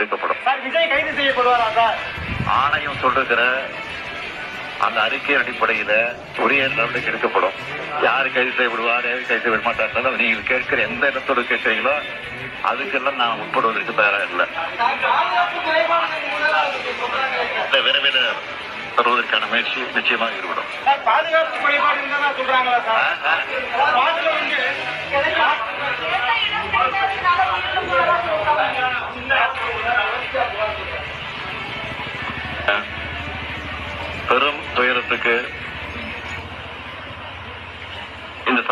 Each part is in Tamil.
எடுக்கப்படும் சார் விஜய் கைது செய்யப்படுவாரா சார்? ஆணையம் சொல்லுகிற அந்த அறிக்கை அடிப்படையில உரிய நடவடிக்கை எடுக்கப்படும். யார் கைது செய்யப்படுவார் யார் கைது செய்ய மாட்டார்கள் நீங்கள் கேட்கிற எந்த இடத்தோடு கேட்கிறீங்களோ அதுக்கெல்லாம் நான் உட்படுவதற்கு தயாரா இல்லை. விரைவில் தருவதற்கான முயற்சி நிச்சயமாக ஈடுபடும். பாதுகாப்பு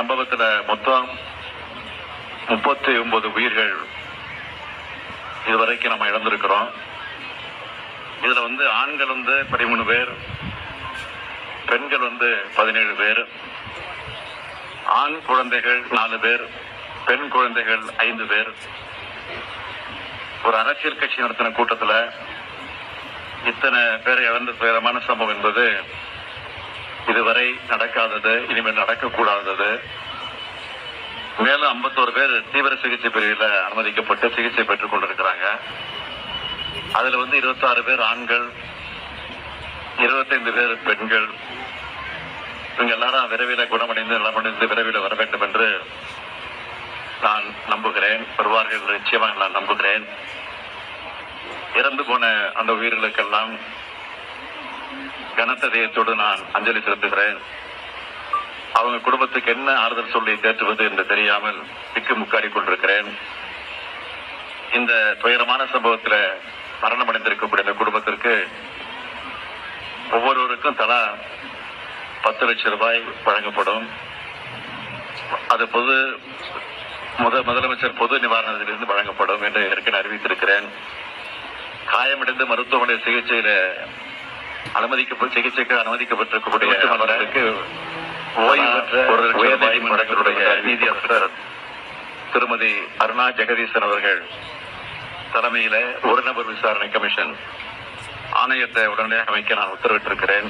சம்பவத்துல மொத்தம் முப்பத்தி ஒன்பது உயிர்கள் இதுவரைக்கும் நம்ம இழந்திருக்கிறோம். இதுல வந்து ஆண்கள் வந்து பதிமூணு பேர் பெண்கள் வந்து பதினேழு பேர் ஆண் குழந்தைகள் நாலு பேர் பெண் குழந்தைகள் ஐந்து பேர். ஒரு அரசியல் கட்சி நடத்தின கூட்டத்துல இத்தனை பேரை இழந்த துயரமான சம்பவம் என்பது இதுவரை நடக்காதது இனிமேல் நடக்கக்கூடாதது. மேலும் 51 பேர் தீவிர சிகிச்சை பிரிவில் அனுமதிக்கப்பட்டு சிகிச்சை பெற்றுக் கொண்டிருக்கிறாங்க. அதுல வந்து 26 பேர் ஆண்கள் 25 பேர் பெண்கள். இவங்க எல்லாரும் விரைவில் குணமடைந்து நலமடைந்து விரைவில் வர வேண்டும் என்று நான் நம்புகிறேன். வருவார்கள் நிச்சயமாக நான் நம்புகிறேன். இறந்து போன அந்த உயிர்களுக்கெல்லாம் கனத்த தேயத்தோடு நான் அஞ்சலி செலுத்துகிறேன். அவங்க குடும்பத்துக்கு என்ன ஆறுதல் சொல்லி தேற்றுவது என்று தெரியாமல் திக்கு முக்காடி கொண்டிருக்கிறேன். இந்த துயரமான சம்பவத்தில் மரணமடைந்திருக்கக்கூடிய இந்த குடும்பத்திற்கு ஒவ்வொருவருக்கும் தலா பத்து லட்சம் ரூபாய் வழங்கப்படும். அது பொது முத முதலமைச்சர் பொது நிவாரணத்திலிருந்து வழங்கப்படும் என்று ஏற்கனவே அறிவித்திருக்கிறேன். காயமடைந்து மருத்துவமனை சிகிச்சையில் அனுமதிக்க சிகிச்சைக்கு அனுமதிக்கப்பட்டிருக்கக்கூடிய அவர்களுக்கு ஓய்வு பெற்ற ஒரு உயர்நீதிமன்றத்தினுடைய நீதியரசர் திருமதி அருணா ஜெகதீசன் அவர்கள் தலைமையில ஒரு நபர் விசாரணை கமிஷன் ஆணையத்தை உடனடியாக அமைக்க நான் உத்தரவிட்டிருக்கிறேன்.